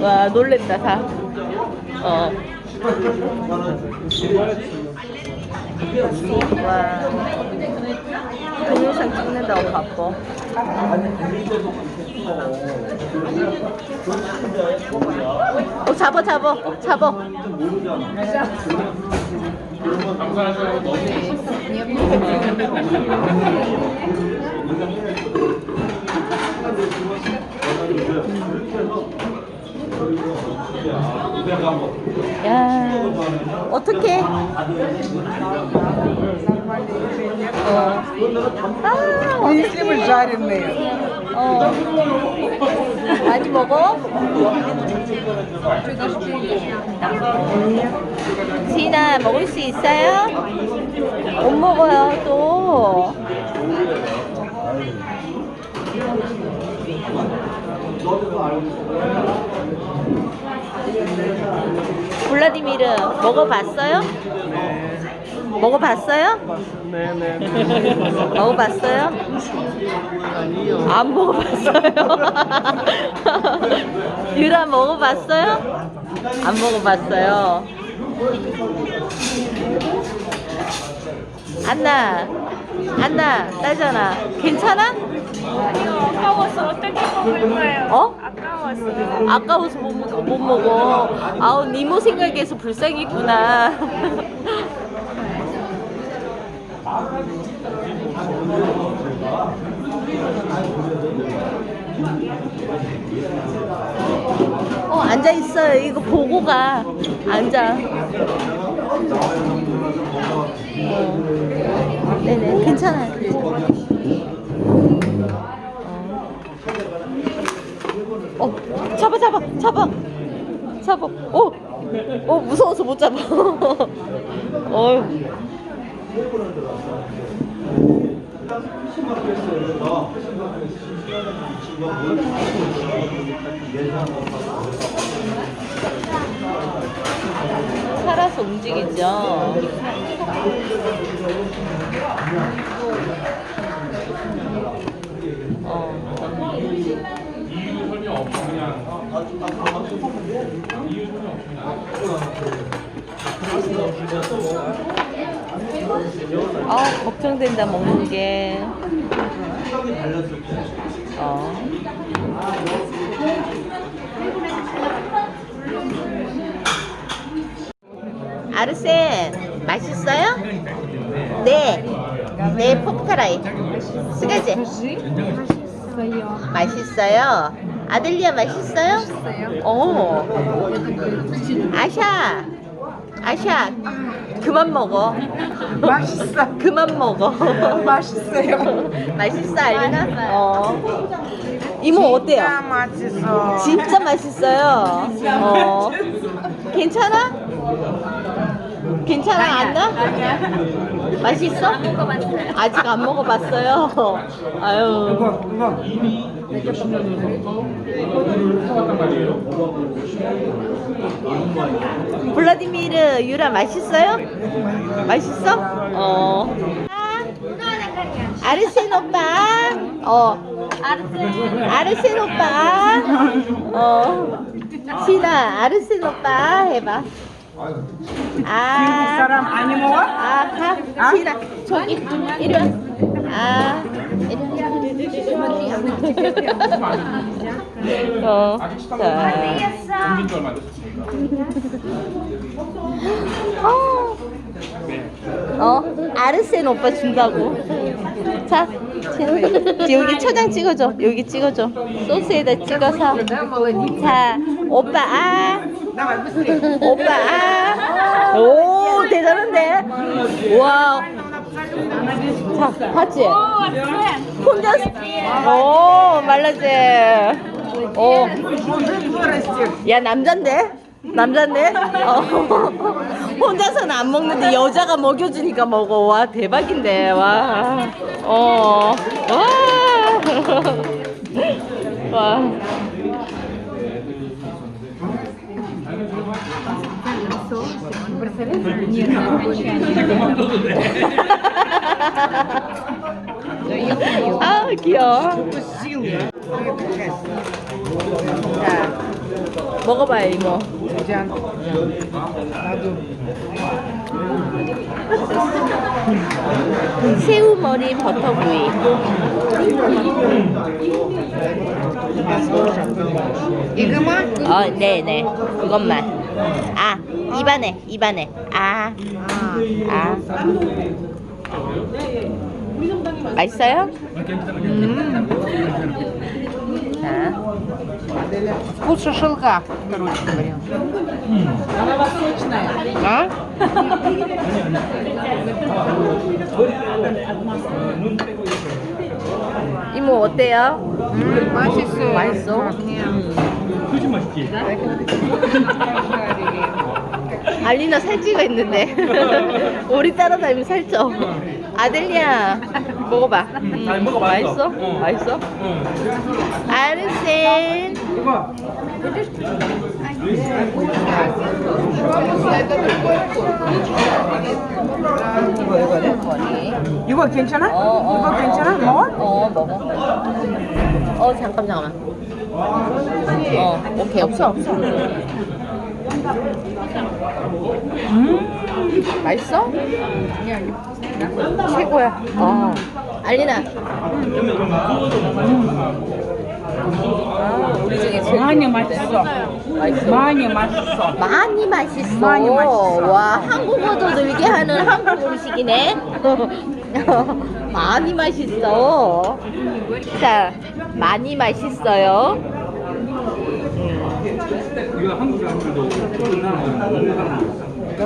와, 놀랬다, 다. 어. 와. 동영상 찍는다고 바빠. 어, 잡아, 잡아, 잡아. 야, 어떡해. 어. 아, Если жареные. 어. 많이 먹어? 지나 먹을 수 있어요? 못 먹어요 또. 블라디미르 먹어봤어요? 먹어봤어요? 네네. 먹어봤어요? 안 먹어봤어요. 유라 먹어봤어요? 안 먹어봤어요. 안나, 안나, 따잖아. 괜찮아? 아니요, 아까워서 어떻게 먹을 거예요? 어? 아까워서. 아까워서 못, 먹- 못 먹어. 아우, 니모 생각해서 불쌍했구나. 어, 앉아 있어요. 이거 보고 가. 앉아. 어. 네네, 괜찮아요. 어, 잡아, 잡아, 잡아. 잡아. 어, 어, 무서워서 못 잡아. 어 휴. 살아서 움직이죠. 어. 아 걱정된다 먹는 게. 어. 아르센 맛있어요? 네. 네 포크라이. 스가지. 맛있어요. 아들리아 맛있어요? 어. 아샤. 아샤. 그만 먹어. 맛있어. 그만 먹어. 맛있어요. 맛있어 알리나? 어. 이모 어때요? 진짜 맛있어. 진짜 맛있어요. 어. 괜찮아? 괜찮아 안나? 맛있어? 아직 안 먹어봤어요. 아유. 블라디미르 유라 맛있어요? 맛있어? 어. 아르센 오빠. 어. 아르센 오빠. 어. 시나 아르센 오빠 해봐. 아. 사람 아니 먹어? 아, 가. 시나 저기 이리 와. 아. 이리 와. 어. 자. 어. 어, 아르센 오빠 준다고. 자, 지- 여기 초장 찍어줘. 여기 찍어줘. 소스에다 찍어서. 자, 오빠 아. 오빠 아. 오, 대단한데. 와. 자, 봤지? 혼자서. 오, 말라지. 오. 야, 남잔데? 남잔데? 어. 혼자서는 안 먹는데 여자가 먹여주니까 먹어. 와, 대박인데. 와. 어. 와. 와. 아 귀여워. 자 먹어봐요 이모. 짠. 나도. 새우 머리 버터구이. 이거만? 어, 네 네. 그것만. 아, 입안에, 입안에. 아, 아. 맛있어요? 음. 자, Вкус шашлыка, короче говоря. 어? 이모 어때요? 음, 맛있어요. 맛있어? 그지 맛있지? 알리나 살찌가 있는데 우리 따라다니면 살쪄 아들이야 먹어봐 음, 잘 먹어, 맛있어. 맛있어? 어. 맛있어? 응. 아르센 이거. 괜찮아? 어, 어, 이거 어. 괜찮아? 먹어? 어 먹어 어 잠깐 잠깐만 어 오케이 없어 없어 음 맛있어? 최고야 어 알리나 아, 우리 중에 제일 많이. 맛있어 많이 맛있어. 많이 맛있어. 많이 맛있어. 와, 한국어도 늘게 하는 한국 음식이네. 많이 맛있어. 자, 많이 맛있어요. 이거 한국 사람들도 먹는 사람